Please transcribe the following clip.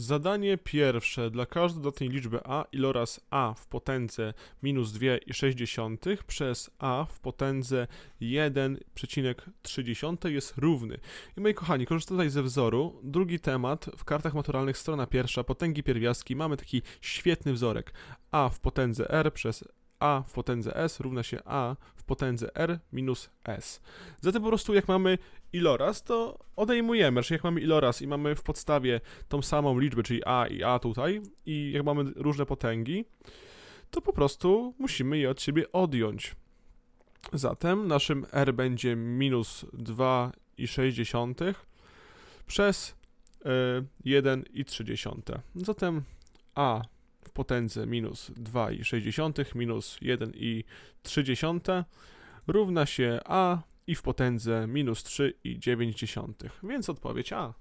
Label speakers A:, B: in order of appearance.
A: Zadanie pierwsze. Dla każdej dodatniej liczby a iloraz a w potędze minus 2,6 przez a w potędze 1,3 jest równy. I moi kochani, korzystam tutaj ze wzoru. Drugi temat w kartach maturalnych, strona pierwsza, potęgi pierwiastki. Mamy taki świetny wzorek. a w potędze r przez a w potędze s równa się a w potędze r minus s. Zatem po prostu jak mamy iloraz, to odejmujemy, czyli jak mamy iloraz i mamy w podstawie tą samą liczbę, czyli a i a tutaj, i jak mamy różne potęgi, to po prostu musimy je od siebie odjąć. Zatem naszym r będzie minus 2,6 przez y, 1,3. Zatem a w potędze minus 2,6 minus 1,3 równa się a i w potędze minus 3,9. Więc odpowiedź a.